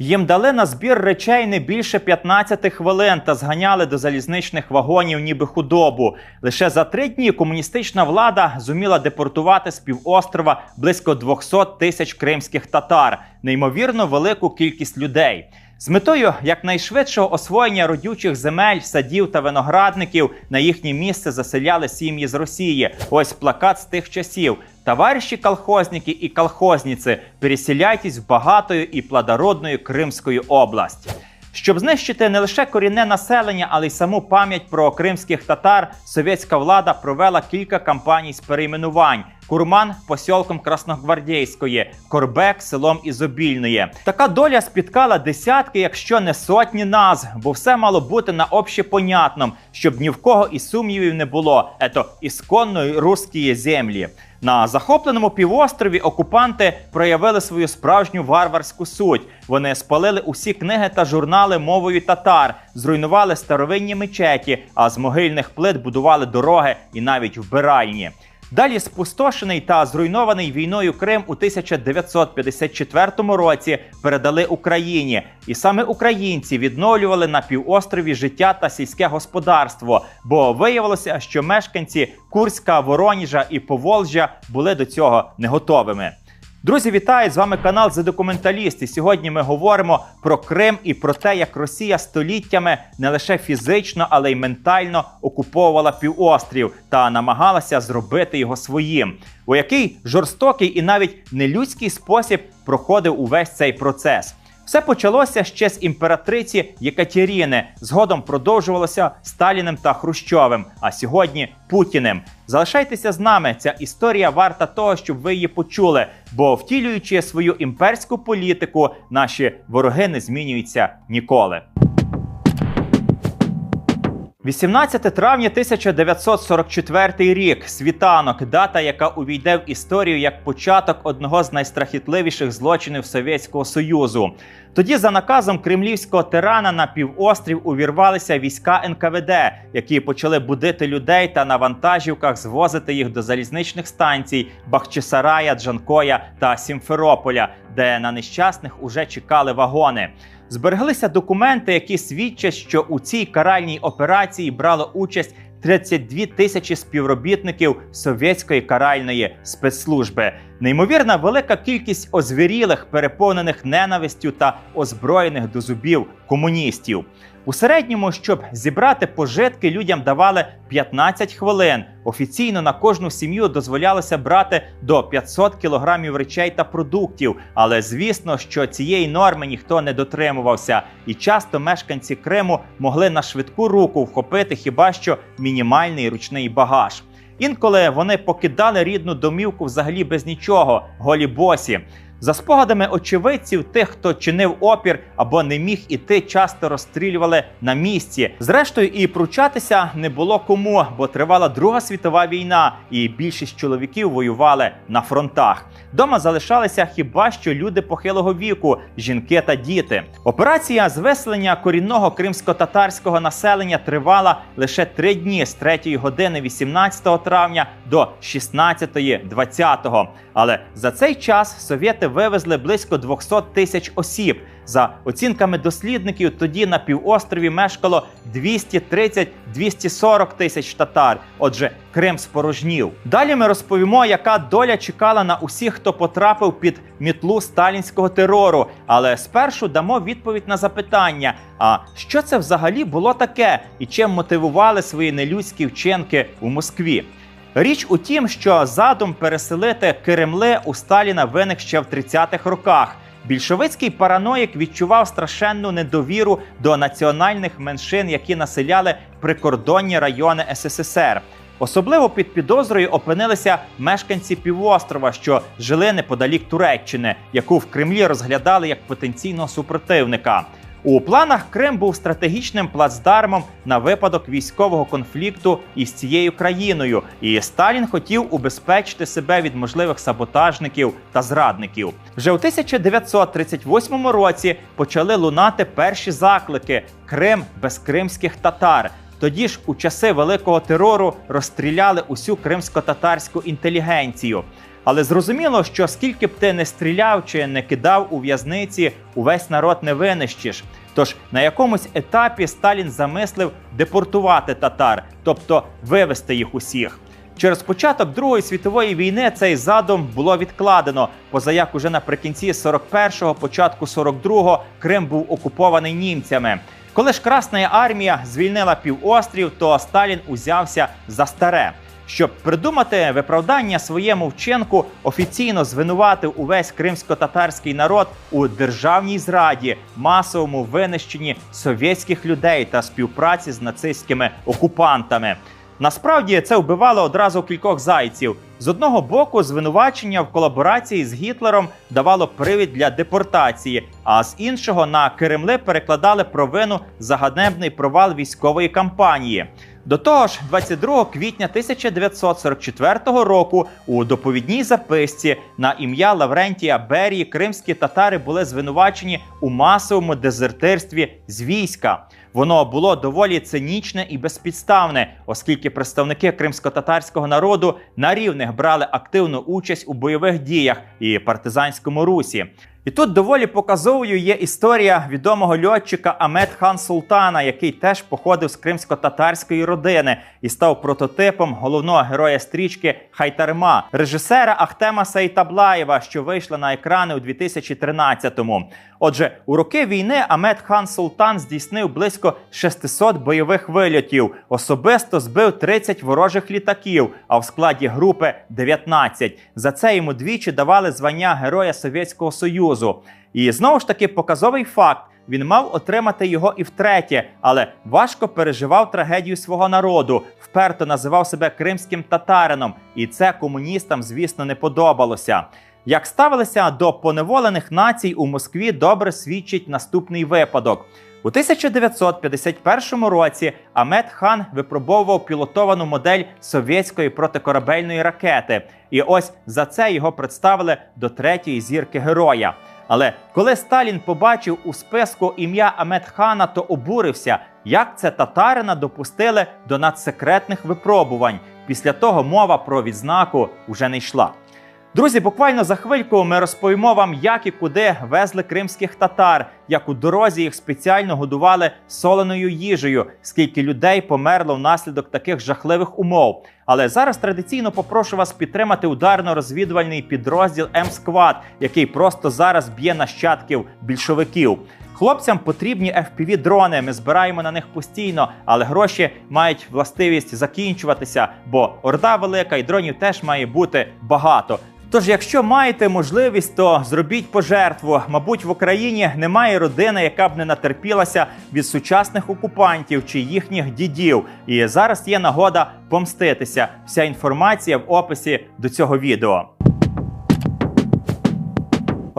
Їм дали на збір речей не більше 15 хвилин та зганяли до залізничних вагонів, ніби худобу. Лише за три дні комуністична влада зуміла депортувати з півострова близько 200 тисяч кримських татар, неймовірно велику кількість людей. З метою якнайшвидшого освоєння родючих земель, садів та виноградників на їхнє місце заселяли сім'ї з Росії. Ось плакат з тих часів. Товариші колхозники і колхозниці, переселяйтесь в багатою і плодородною Кримською область. Щоб знищити не лише корінне населення, але й саму пам'ять про кримських татар, совєтська влада провела кілька кампаній з перейменувань. Курман посілком Красногвардійської, Корбек селом Ізобільної. Така доля спіткала десятки, якщо не сотні назв, бо все мало бути на общепонятном, щоб ні в кого і сумнівів не було. Ето ісконної русської землі. На захопленому півострові окупанти проявили свою справжню варварську суть. Вони спалили усі книги та журнали мовою татар, зруйнували старовинні мечеті, а з могильних плит будували дороги і навіть вбиральні. Далі спустошений та зруйнований війною Крим у 1954 році передали Україні, і саме українці відновлювали на півострові життя та сільське господарство, бо виявилося, що мешканці Курська, Вороніжа і Поволжя були до цього не готовими. Друзі, вітаю! З вами канал «The Документаліст». І сьогодні ми говоримо про Крим і про те, як Росія століттями не лише фізично, але й ментально окуповувала півострів та намагалася зробити його своїм. У який жорстокий і навіть нелюдський спосіб проходив увесь цей процес. Все почалося ще з імператриці Єкатеріни. Згодом продовжувалося Сталіним та Хрущовим, а сьогодні Путіним. Залишайтеся з нами. Ця історія варта того, щоб ви її почули. Бо втілюючи свою імперську політику, наші вороги не змінюються ніколи. 18 травня 1944 рік. Світанок, дата, яка увійде в історію як початок одного з найстрахітливіших злочинів Совєтського Союзу. Тоді, за наказом кремлівського тирана на півострів увірвалися війська НКВД, які почали будити людей та на вантажівках звозити їх до залізничних станцій Бахчисарая, Джанкоя та Сімферополя, де на нещасних уже чекали вагони. Збереглися документи, які свідчать, що у цій каральній операції брало участь 32 тисячі співробітників совєтської каральної спецслужби. Неймовірна велика кількість озвірілих, переповнених ненавистю та озброєних до зубів комуністів. У середньому, щоб зібрати пожитки, людям давали 15 хвилин. Офіційно на кожну сім'ю дозволялося брати до 500 кілограмів речей та продуктів. Але звісно, що цієї норми ніхто не дотримувався, і часто мешканці Криму могли на швидку руку вхопити хіба що мінімальний ручний багаж. Інколи вони покидали рідну домівку взагалі без нічого, голі босі. За спогадами очевидців, тих, хто чинив опір або не міг іти, часто розстрілювали на місці. Зрештою, і пручатися не було кому, бо тривала Друга світова війна, і більшість чоловіків воювали на фронтах. Дома залишалися хіба що люди похилого віку, жінки та діти. Операція з виселення корінного кримсько-татарського населення тривала лише три дні з 3 години 18 травня до 16-20. Але за цей час совєти вивезли близько 200 тисяч осіб. За оцінками дослідників, тоді на півострові мешкало 230-240 тисяч татар. Отже, Крим спорожнів. Далі ми розповімо, яка доля чекала на усіх, хто потрапив під мітлу сталінського терору. Але спершу дамо відповідь на запитання: а що це взагалі було таке, і чим мотивували свої нелюдські вчинки у Москві? Річ у тім, що задум переселити Кремли у Сталіна виник ще в 30-х роках. Більшовицький параноїк відчував страшенну недовіру до національних меншин, які населяли прикордонні райони СССР. Особливо під підозрою опинилися мешканці півострова, що жили неподалік Туреччини, яку в Кремлі розглядали як потенційного супротивника. У планах Крим був стратегічним плацдармом на випадок військового конфлікту із цією країною, і Сталін хотів убезпечити себе від можливих саботажників та зрадників. Вже у 1938 році почали лунати перші заклики Крим без кримських татар. Тоді ж у часи великого терору розстріляли усю кримсько-татарську інтелігенцію. Але зрозуміло, що скільки б ти не стріляв чи не кидав у в'язниці, увесь народ не винищиш. Тож на якомусь етапі Сталін замислив депортувати татар, тобто вивести їх усіх. Через початок Другої світової війни цей задум було відкладено, позаяк уже наприкінці 41-го, початку 42-го Крим був окупований німцями. Коли ж Красна армія звільнила півострів, то Сталін узявся за старе. Щоб придумати виправдання своєму вчинку, офіційно звинуватив увесь кримсько-татарський народ у державній зраді, масовому винищенні совєтських людей та співпраці з нацистськими окупантами. Насправді це вбивало одразу кількох зайців. З одного боку, звинувачення в колаборації з Гітлером давало привід для депортації, а з іншого на Кремли перекладали провину за ганебний провал військової кампанії. До того ж, 22 квітня 1944 року у доповідній записці на ім'я Лаврентія Берії кримські татари були звинувачені у масовому дезертирстві з війська. Воно було доволі цинічне і безпідставне, оскільки представники кримсько-татарського народу на рівних брали активну участь у бойових діях і партизанському русі. І тут доволі показовою є історія відомого льотчика Амет Хан Султана, який теж походив з кримсько-татарської родини і став прототипом головного героя стрічки Хайтарма, режисера Ахтема Сайтаблаєва, що вийшла на екрани у 2013-му. Отже, у роки війни Амет Хан Султан здійснив близько 600 бойових вильотів, особисто збив 30 ворожих літаків, а в складі групи 19. За це йому двічі давали звання Героя Совєтського Союзу. І знову ж таки показовий факт. Він мав отримати його і втретє, але важко переживав трагедію свого народу, вперто називав себе кримським татарином, і це комуністам, звісно, не подобалося. Як ставилися до поневолених націй у Москві, добре свідчить наступний випадок. У 1951 році Амет Хан випробовував пілотовану модель совєтської протикорабельної ракети, і ось за це його представили до третьої зірки героя. Але коли Сталін побачив у списку ім'я Амет Хана, то обурився, як це татарина допустили до надсекретних випробувань. Після того мова про відзнаку вже не йшла. Друзі, буквально за хвильку ми розповімо вам, як і куди везли кримських татар, як у дорозі їх спеціально годували соленою їжею, скільки людей померло внаслідок таких жахливих умов. Але зараз традиційно попрошу вас підтримати ударно-розвідувальний підрозділ М-Сквад, який просто зараз б'є нащадків більшовиків. Хлопцям потрібні fpv дрони. Ми збираємо на них постійно, але гроші мають властивість закінчуватися, бо орда велика і дронів теж має бути багато. Тож, якщо маєте можливість, то зробіть пожертву. Мабуть, в Україні немає родини, яка б не натерпілася від сучасних окупантів чи їхніх дідів. І зараз є нагода помститися. Вся інформація в описі до цього відео.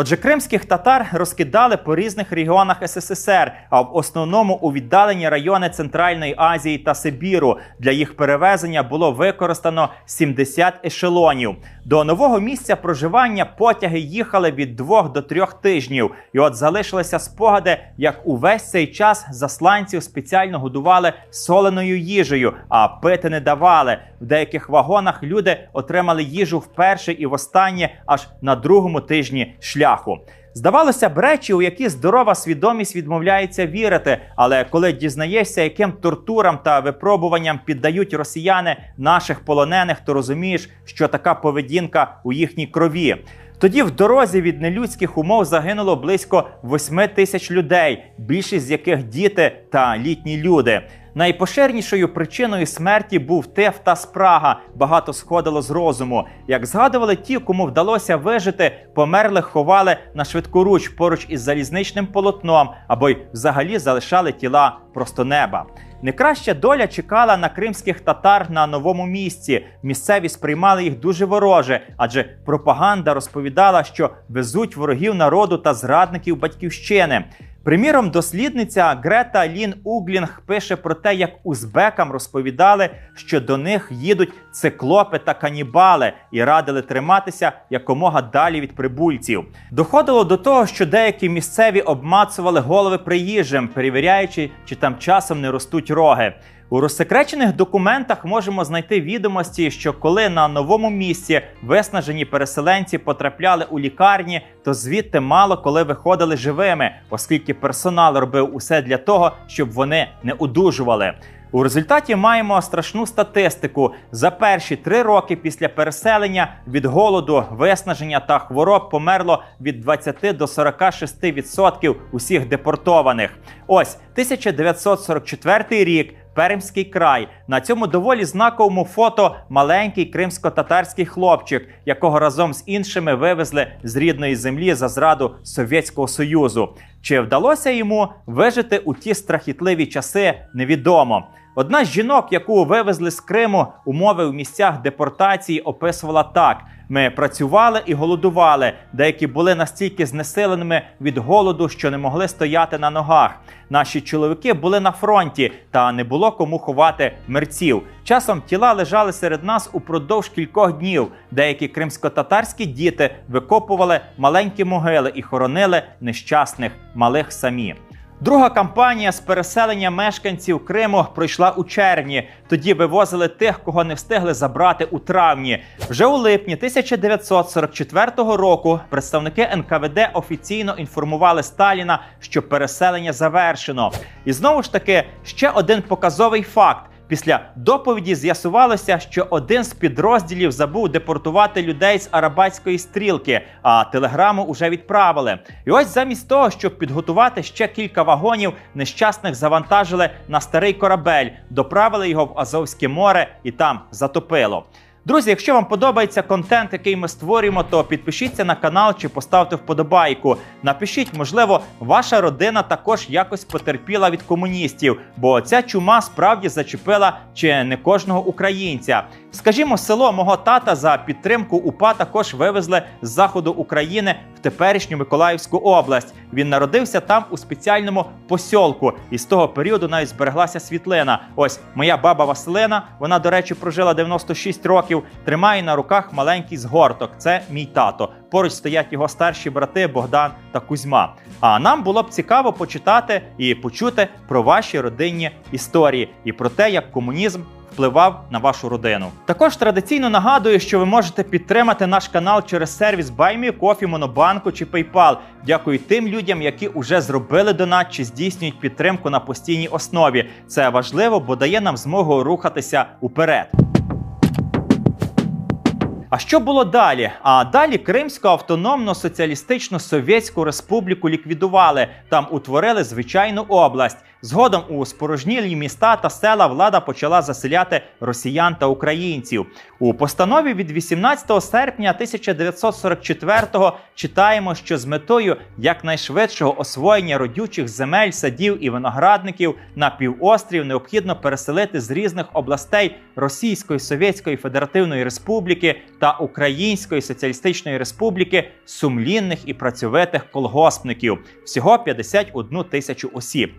Отже, кримських татар розкидали по різних регіонах СССР, а в основному у віддалені райони Центральної Азії та Сибіру. Для їх перевезення було використано 70 ешелонів. До нового місця проживання потяги їхали від двох до трьох тижнів. І от залишилися спогади, як увесь цей час засланців спеціально годували соленою їжею, а пити не давали. В деяких вагонах люди отримали їжу вперше і востаннє аж на другому тижні шляху. Здавалося б, речі, у які здорова свідомість відмовляється вірити. Але коли дізнаєшся, яким тортурам та випробуванням піддають росіяни наших полонених, то розумієш, що така поведінка у їхній крові. Тоді в дорозі від нелюдських умов загинуло близько 8 тисяч людей, більшість з яких діти та літні люди. Найпоширнішою причиною смерті був тиф та спрага. Багато сходило з розуму. Як згадували ті, кому вдалося вижити, померлих ховали на швидкоруч поруч із залізничним полотном або й взагалі залишали тіла просто неба. Некраща доля чекала на кримських татар на новому місці. Місцеві сприймали їх дуже вороже, адже пропаганда розповідала, що везуть ворогів народу та зрадників батьківщини. Приміром, дослідниця Грета Лін Углінг пише про те, як узбекам розповідали, що до них їдуть циклопи та канібали і радили триматися якомога далі від прибульців. Доходило до того, що деякі місцеві обмацували голови приїжджим, перевіряючи, чи там часом не ростуть роги. У розсекречених документах можемо знайти відомості, що коли на новому місці виснажені переселенці потрапляли у лікарні, то звідти мало коли виходили живими, оскільки персонал робив усе для того, щоб вони не одужували. У результаті маємо страшну статистику. За перші три роки після переселення від голоду, виснаження та хвороб померло від 20 до 46% відсотків усіх депортованих. Ось 1944 рік. Пермський край на цьому доволі знаковому фото маленький кримсько-татарський хлопчик, якого разом з іншими вивезли з рідної землі за зраду Совєтського Союзу. Чи вдалося йому вижити у ті страхітливі часи, невідомо. Одна з жінок, яку вивезли з Криму, умови в місцях депортації описувала так: ми працювали і голодували. Деякі були настільки знесиленими від голоду, що не могли стояти на ногах. Наші чоловіки були на фронті, та не було кому ховати мерців. Часом тіла лежали серед нас упродовж кількох днів. Деякі кримсько-татарські діти викопували маленькі могили і хоронили нещасних малих самі. Друга кампанія з переселення мешканців Криму пройшла у червні. Тоді вивозили тих, кого не встигли забрати у травні. Вже у липні 1944 року представники НКВД офіційно інформували Сталіна, що переселення завершено. І знову ж таки ще один показовий факт. Після доповіді з'ясувалося, що один з підрозділів забув депортувати людей з арабатської стрілки, а телеграму уже відправили. І ось замість того, щоб підготувати ще кілька вагонів, нещасних завантажили на старий корабель, доправили його в Азовське море і там затопило. Друзі, якщо вам подобається контент, який ми створюємо, то підпишіться на канал чи поставте вподобайку. Напишіть, можливо, ваша родина також якось потерпіла від комуністів, бо ця чума справді зачепила чи не кожного українця. Скажімо, село мого тата за підтримку УПА також вивезли з заходу України в теперішню Миколаївську область. Він народився там у спеціальному посьолку, і з того періоду навіть збереглася світлина. Ось моя баба Василина. Вона, до речі, прожила 96 років. Тримає на руках маленький згорток. Це мій тато. Поруч стоять його старші брати Богдан та Кузьма. А нам було б цікаво почитати і почути про ваші родинні історії і про те, як комунізм впливав на вашу родину. Також традиційно нагадую, що ви можете підтримати наш канал через сервіс BuyMeCoffee, Монобанку чи PayPal. Дякую тим людям, які вже зробили донат чи здійснюють підтримку на постійній основі. Це важливо, бо дає нам змогу рухатися уперед. А що було далі? А далі Кримську автономну соціалістичну совєтську республіку ліквідували. Там утворили звичайну область. Згодом у спорожнілі міста та села влада почала заселяти росіян та українців. У постанові від 18 серпня 1944-го читаємо, що з метою якнайшвидшого освоєння родючих земель, садів і виноградників на півострів необхідно переселити з різних областей Російської Совєтської Федеративної Республіки та Української Соціалістичної Республіки сумлінних і працьовитих колгоспників всього 51 тисячу осіб.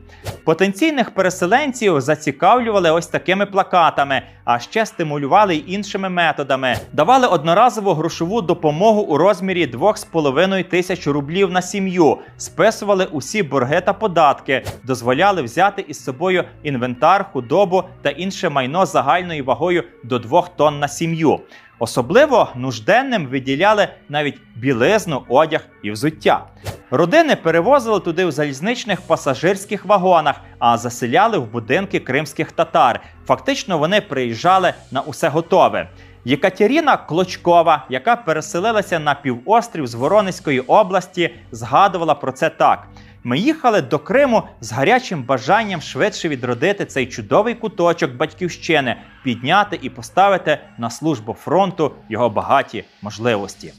Потенційних переселенців зацікавлювали ось такими плакатами, а ще стимулювали й іншими методами. Давали одноразову грошову допомогу у розмірі 2,5 тисяч рублів на сім'ю, списували усі борги та податки, дозволяли взяти із собою інвентар, худобу та інше майно загальною вагою до 2 тонн на сім'ю. Особливо нужденним виділяли навіть білизну, одяг і взуття. Родини перевозили туди в залізничних пасажирських вагонах, а заселяли в будинки кримських татар. Фактично вони приїжджали на усе готове. Єкатеріна Клочкова, яка переселилася на півострів з Воронезької області, згадувала про це так. Ми їхали до Криму з гарячим бажанням швидше відродити цей чудовий куточок батьківщини, підняти і поставити на службу фронту його багаті можливості.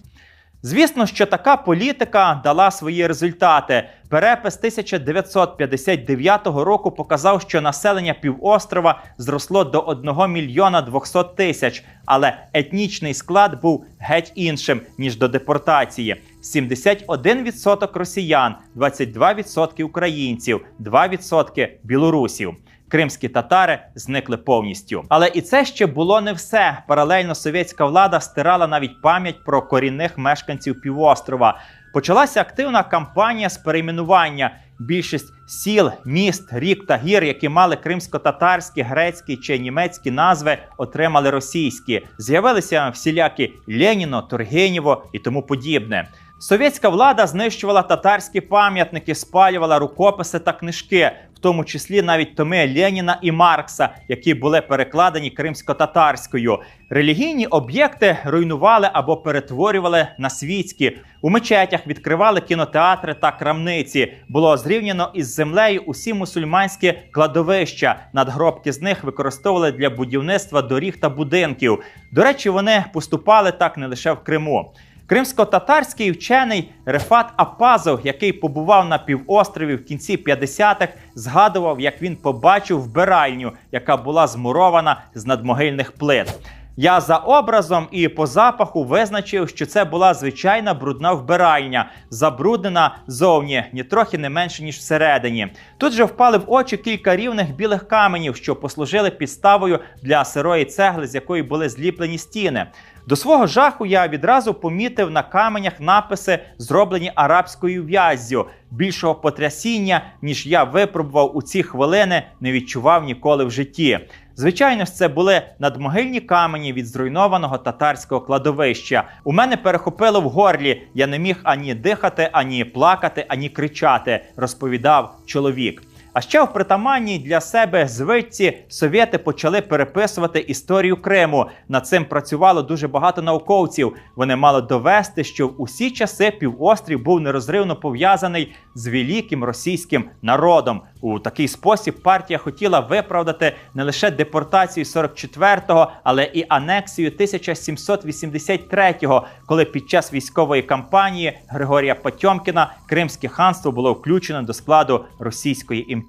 Звісно, що така політика дала свої результати. Перепис 1959 року показав, що населення півострова зросло до 1 мільйона 200 тисяч, але етнічний склад був геть іншим ніж до депортації: 71% росіян, 22% українців, 2% білорусів. Кримські татари зникли повністю. Але і це ще було не все. Паралельно совєтська влада стирала навіть пам'ять про корінних мешканців півострова. почалася активна кампанія з перейменування. Більшість сіл, міст, рік та гір, які мали кримсько-татарські, грецькі чи німецькі назви, отримали російські. З'явилися всілякі Леніно, Тургенєво і тому подібне. Совєтська влада знищувала татарські пам'ятники, спалювала рукописи та книжки, в тому числі навіть томи Леніна і Маркса, які були перекладені кримсько-татарською. Релігійні об'єкти руйнували або перетворювали на світські. У мечетях відкривали кінотеатри та крамниці. Було зрівняно із землею усі мусульманські кладовища. Надгробки з них використовували для будівництва доріг та будинків. До речі, вони поступали так не лише в Криму. Кримсько-татарський вчений Рефат Апазов, який побував на півострові в кінці 50-х, згадував, як він побачив вбиральню, яка була змурована з надмогильних плит. Я за образом і по запаху визначив, що це була звичайна брудна вбиральня, забруднена зовні, ні трохи не менше ніж всередині. Тут же впали в очі кілька рівних білих каменів, що послужили підставою для сирої цегли, з якої були зліплені стіни. До свого жаху я відразу помітив на каменях написи, зроблені арабською в'яззю. Більшого потрясіння, ніж я випробував у ці хвилини, не відчував ніколи в житті. Звичайно ж, це були надмогильні камені від зруйнованого татарського кладовища. У мене перехопило в горлі. Я не міг ані дихати, ані плакати, ані кричати, розповідав чоловік. А ще в притаманній для себе звичці совєти почали переписувати історію Криму. Над цим працювало дуже багато науковців. Вони мали довести, що в усі часи півострів був нерозривно пов'язаний з великим російським народом. У такий спосіб партія хотіла виправдати не лише депортацію 44-го, але і анексію 1783-го, коли під час військової кампанії Григорія Потьомкіна Кримське ханство було включено до складу Російської імперії.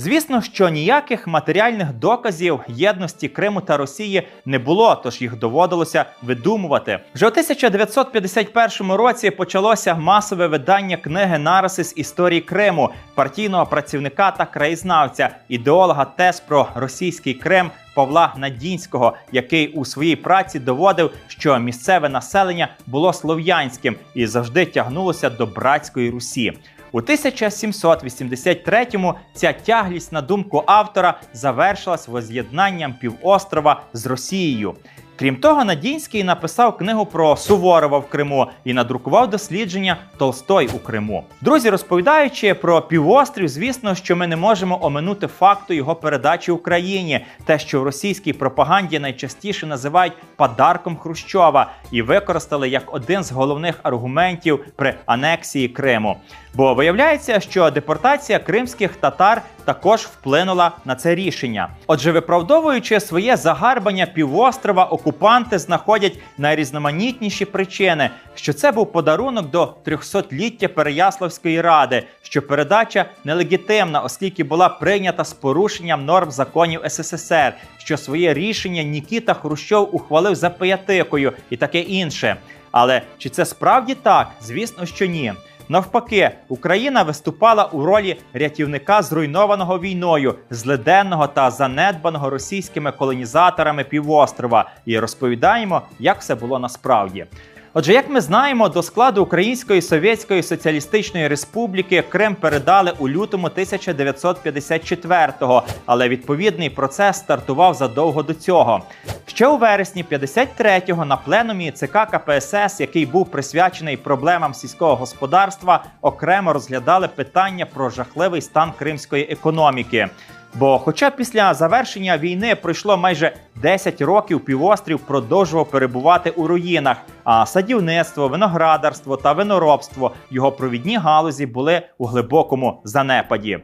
Звісно, що ніяких матеріальних доказів єдності Криму та Росії не було, тож їх доводилося видумувати. Вже у 1951 році почалося масове видання книги Нариси з історії Криму, партійного працівника та краєзнавця, ідеолога тез про російський Крим Павла Надінського, який у своїй праці доводив, що місцеве населення було слов'янським і завжди тягнулося до братської Русі. У 1783-му ця тяглість, на думку автора, завершилась воз'єднанням півострова з Росією. Крім того, Надінський написав книгу про Суворова в Криму і надрукував дослідження Толстой у Криму. Друзі, розповідаючи про півострів, звісно, що ми не можемо оминути факту його передачі Україні, те, що в російській пропаганді найчастіше називають подарком Хрущова, і використали як один з головних аргументів при анексії Криму. Бо виявляється, що депортація кримських татар також вплинула на це рішення. Отже, виправдовуючи своє загарбання півострова, окупанти знаходять найрізноманітніші причини, що це був подарунок до 300-ліття Переяславської ради, що передача нелегітимна, оскільки була прийнята з порушенням норм законів СССР, що своє рішення Нікіта Хрущов ухвалив за пиятикою і таке інше. Але чи це справді так? Звісно, що ні. Навпаки, Україна виступала у ролі рятівника зруйнованого війною, злиденного та занедбаного російськими колонізаторами півострова, і розповідаємо, як все було насправді. Отже, як ми знаємо, до складу Української Совєтської Соціалістичної Республіки Крим передали у лютому 1954-го, але відповідний процес стартував задовго до цього. Ще у вересні 53-го на пленумі ЦК КПСС, який був присвячений проблемам сільського господарства, окремо розглядали питання про жахливий стан кримської економіки. Бо, хоча після завершення війни пройшло майже 10 років, півострів продовжував перебувати у руїнах, а садівництво, виноградарство та виноробство його провідні галузі були у глибокому занепаді.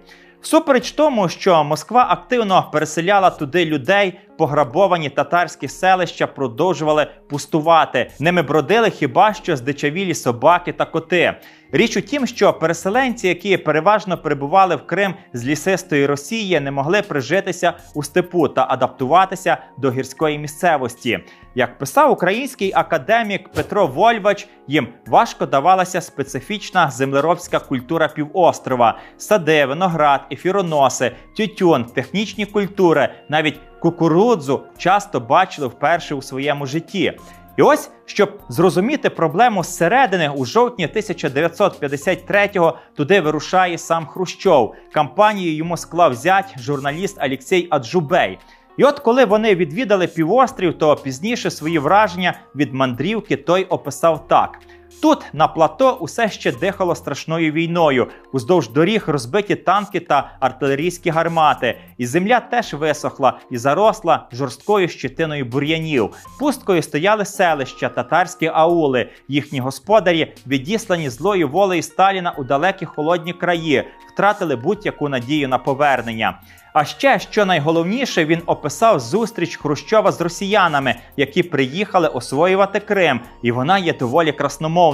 Всупереч тому, що Москва активно переселяла туди людей, пограбовані татарські селища продовжували пустувати. Ними бродили хіба що здичавілі собаки та коти. Річ у тім, що переселенці, які переважно перебували в Крим з лісистої Росії, не могли прижитися у степу та адаптуватися до гірської місцевості. Як писав український академік Петро Вольвач, їм важко давалася специфічна землеробська культура півострова: сади, виноград, ефіроноси, тютюн, технічні культури, навіть кукурудзу часто бачили вперше у своєму житті. І ось, щоб зрозуміти проблему зсередини, у жовтні 1953-го туди вирушає сам Хрущов. Кампанію йому склав зять журналіст Алексій Аджубей. І от коли вони відвідали півострів, то пізніше свої враження від мандрівки той описав так. Тут на плато усе ще дихало страшною війною. Уздовж доріг розбиті танки та артилерійські гармати. І земля теж висохла і заросла жорсткою щитиною бур'янів. Пусткою стояли селища, татарські аули. Їхні господарі, відіслані злою волею Сталіна у далекі холодні краї, втратили будь-яку надію на повернення. А ще, що найголовніше, він описав зустріч Хрущова з росіянами, які приїхали освоювати Крим, і вона є доволі красномовною.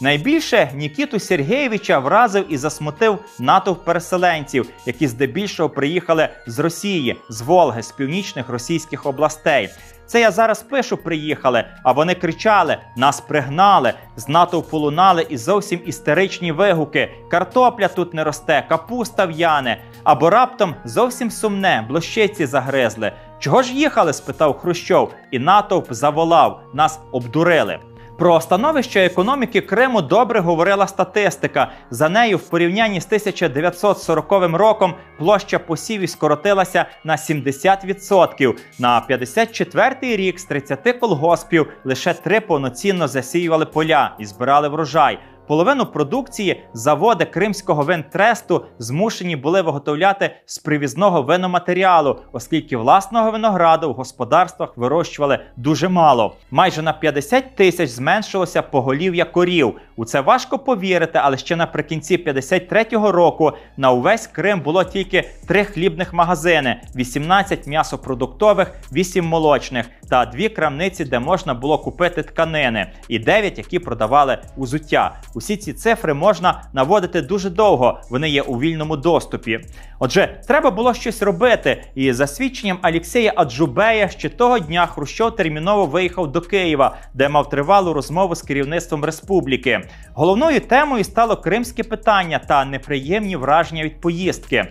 Найбільше Нікіту Сергєєвича вразив і засмутив натовп переселенців, які здебільшого приїхали з Росії, з Волги, з північних російських областей. Це я зараз пишу, приїхали, а вони кричали: нас пригнали, з натовпу лунали і зовсім істеричні вигуки. Картопля тут не росте, капуста в'яне. Або раптом зовсім сумне, блощиці загризли. Чого ж їхали? спитав Хрущов, і натовп заволав, нас обдурили. Про становище економіки Криму добре говорила статистика. За нею, в порівнянні з 1940 роком, площа посівів скоротилася на 70%. На 54-й рік з 30 колгоспів лише три повноцінно засіювали поля і збирали врожай. Половину продукції заводи Кримського винтресту змушені були виготовляти з привізного виноматеріалу, оскільки власного винограду в господарствах вирощували дуже мало. Майже на 50 тисяч зменшилося поголів'я корів. У це важко повірити, але ще наприкінці 53-го року на увесь Крим було тільки три хлібних магазини: 18 м'ясопродуктових, 8 молочних та дві крамниці, де можна було купити тканини, і 9, які продавали узуття. Усі ці цифри можна наводити дуже довго, вони є у вільному доступі. Отже, треба було щось робити. І за свідченням Алексея Аджубея ще того дня Хрущов терміново виїхав до Києва, де мав тривалу розмову з керівництвом республіки. Головною темою стало кримське питання та неприємні враження від поїздки.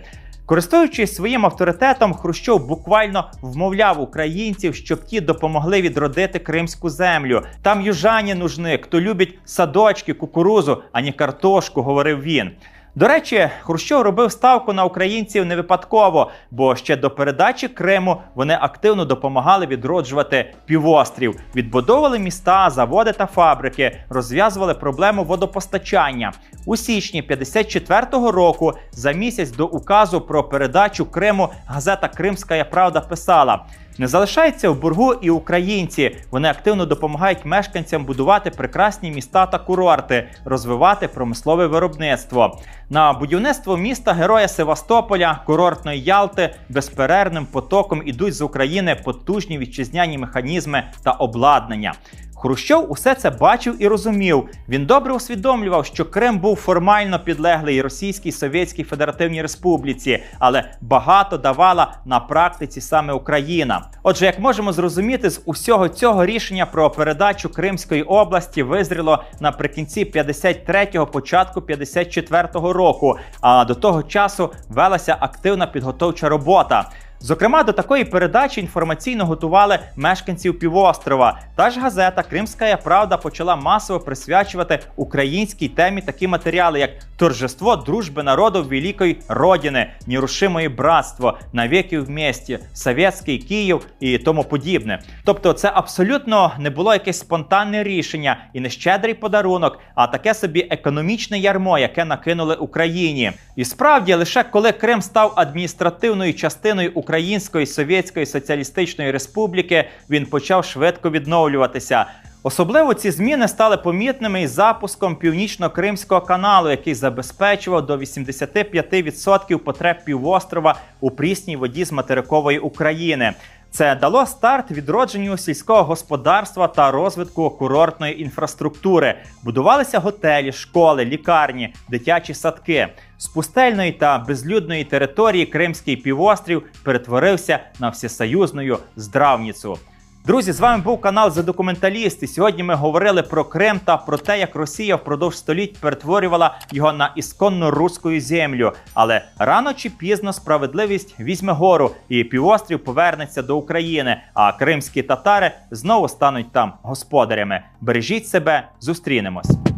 Користуючись своїм авторитетом, Хрущов буквально вмовляв українців, щоб ті допомогли відродити кримську землю. Там южані нужни, хто любить садочки, кукурузу, ані картошку, говорив він. До речі, Хрущов робив ставку на українців не випадково, бо ще до передачі Криму вони активно допомагали відроджувати півострів, відбудовували міста, заводи та фабрики, розв'язували проблему водопостачання. У січні 54-го року, за місяць до указу про передачу Криму, газета Кримська Правда писала. Не залишається в боргу і українці. Вони активно допомагають мешканцям будувати прекрасні міста та курорти, розвивати промислове виробництво. На будівництво міста Героя Севастополя, курортної Ялти, безперервним потоком ідуть з України потужні вітчизняні механізми та обладнання. Хрущов усе це бачив і розумів. Він добре усвідомлював, що Крим був формально підлеглий Російській Совєтській Федеративній Республіці, але багато давала на практиці саме Україна. Отже, як можемо зрозуміти, з усього цього рішення про передачу Кримської області визріло наприкінці 53-го, початку 54-го року. А до того часу велася активна підготовча робота. Зокрема, до такої передачі інформаційно готували мешканців півострова. Та ж газета Кримська Правда почала масово присвячувати українській темі такі матеріали, як торжество дружби народів Великої Родини, нерушимої братство, навіки в місті, Совєтський Київ і тому подібне. Тобто, це абсолютно не було якесь спонтанне рішення і не щедрий подарунок, а таке собі економічне ярмо, яке накинули Україні. І справді, лише коли Крим став адміністративною частиною Української Совєтської Соціалістичної Республіки, він почав швидко відновлюватися. Особливо ці зміни стали помітними із запуском північно-кримського каналу, який забезпечував до 85% потреб півострова у прісній воді з материкової України. Це дало старт відродженню сільського господарства та розвитку курортної інфраструктури. Будувалися готелі, школи, лікарні, дитячі садки. З пустельної та безлюдної території Кримський півострів перетворився на всесоюзну здравніцю. Друзі, з вами був канал за документалісти. Сьогодні ми говорили про Крим та про те, як Росія впродовж століть перетворювала його на ісконну руську землю. Але рано чи пізно справедливість візьме гору, і півострів повернеться до України. А кримські татари знову стануть там господарями. Бережіть себе, зустрінемось.